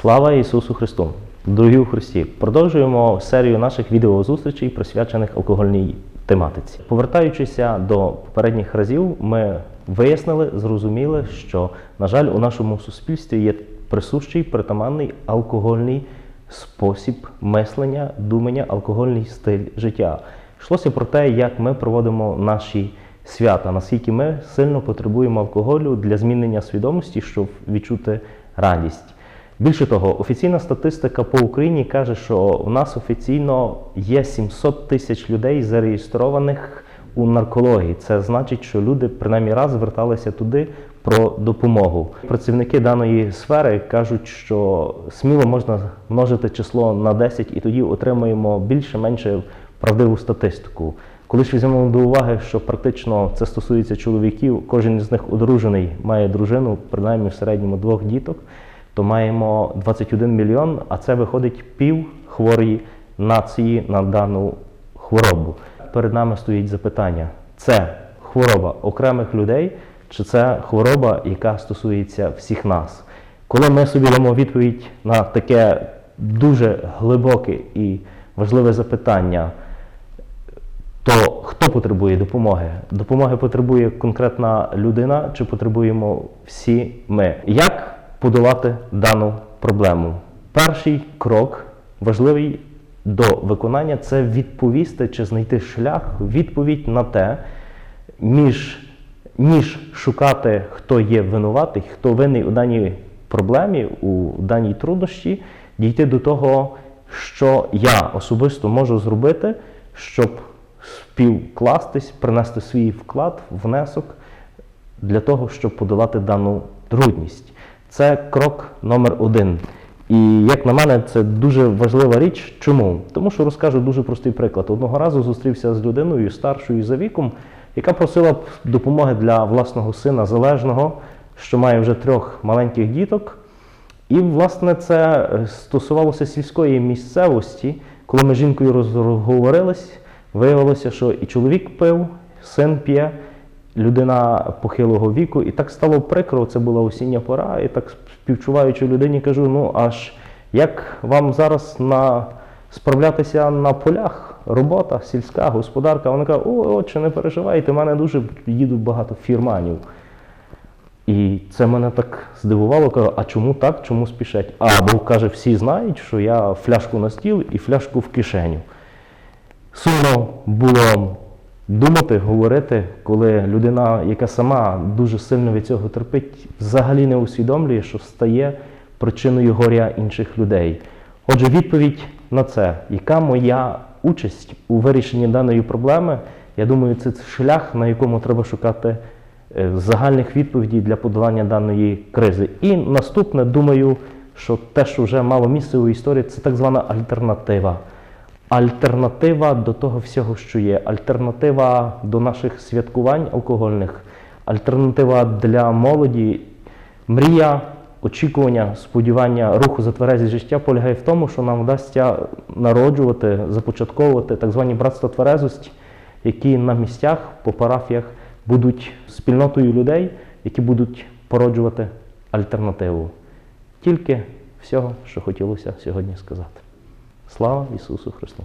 Слава Ісусу Христу! Дорогі у Христі! Продовжуємо серію наших відеозустрічей, присвячених алкогольній тематиці. Повертаючися до попередніх разів, ми вияснили, зрозуміли, що, на жаль, у нашому суспільстві є присущий притаманний алкогольний спосіб мислення, думання, алкогольний стиль життя. Йшлося про те, як ми проводимо наші свята, наскільки ми сильно потребуємо алкоголю для змінення свідомості, щоб відчути радість. Більше того, офіційна статистика по Україні каже, що у нас офіційно є 700 тисяч людей зареєстрованих у наркології. Це значить, що люди принаймні раз зверталися туди про допомогу. Працівники даної сфери кажуть, що сміло можна множити число на 10 і тоді отримаємо більше-менше правдиву статистику. Коли ж візьмемо до уваги, що практично це стосується чоловіків, кожен з них одружений, має дружину, принаймні в середньому двох діток, то маємо 21 мільйон, а це виходить пів хворої нації на дану хворобу. Перед нами стоїть запитання: це хвороба окремих людей, чи це хвороба, яка стосується всіх нас? Коли ми собі дамо відповідь на таке дуже глибоке і важливе запитання, то хто потребує допомоги? Допомоги потребує конкретна людина, чи потребуємо всі ми? Як подолати дану проблему? Перший крок важливий до виконання це відповісти чи знайти шлях, відповідь на те, між, ніж шукати, хто є винуватий, хто винний у даній проблемі, у даній труднощі, дійти до того, що я особисто можу зробити, щоб співкластись, принести свій вклад, внесок для того, щоб подолати дану трудність. Це крок номер один. І як на мене, це дуже важлива річ. Чому? Тому що розкажу дуже простий приклад. Одного разу зустрівся з людиною старшою за віком, яка просила допомоги для власного сина залежного, що має вже трьох маленьких діток. І, власне, це стосувалося сільської місцевості. Коли ми з жінкою розговорились, виявилося, що і чоловік пив, син п'є, людина похилого віку, і так стало прикро, це була осіння пора, і так співчуваючи людині, кажу: ну аж як вам зараз на справлятися на полях, робота, сільська, господарка? Вона каже, о, отче, не переживайте, в мене дуже їдуть багато фірманів. І це мене так здивувало, кажу, а чому так, чому спішать? А, бо каже, всі знають, що я фляжку на стіл і фляжку в кишеню. Сумно було думати, говорити, коли людина, яка сама дуже сильно від цього терпить, взагалі не усвідомлює, що стає причиною горя інших людей. Отже, відповідь на це, яка моя участь у вирішенні даної проблеми, я думаю, це шлях, на якому треба шукати е, загальних відповідей для подолання даної кризи. І наступне, думаю, що те, що вже мало місце у історії, це так звана альтернатива. Альтернатива до того всього, що є, альтернатива до наших святкувань алкогольних, альтернатива для молоді, мрія, очікування, сподівання руху за тверезі життя полягає в тому, що нам вдасться народжувати, започатковувати так звані братства тверезості, які на місцях, по парафіях будуть спільнотою людей, які будуть породжувати альтернативу. Тільки всього, що хотілося сьогодні сказати. Слава Ісусу Христу!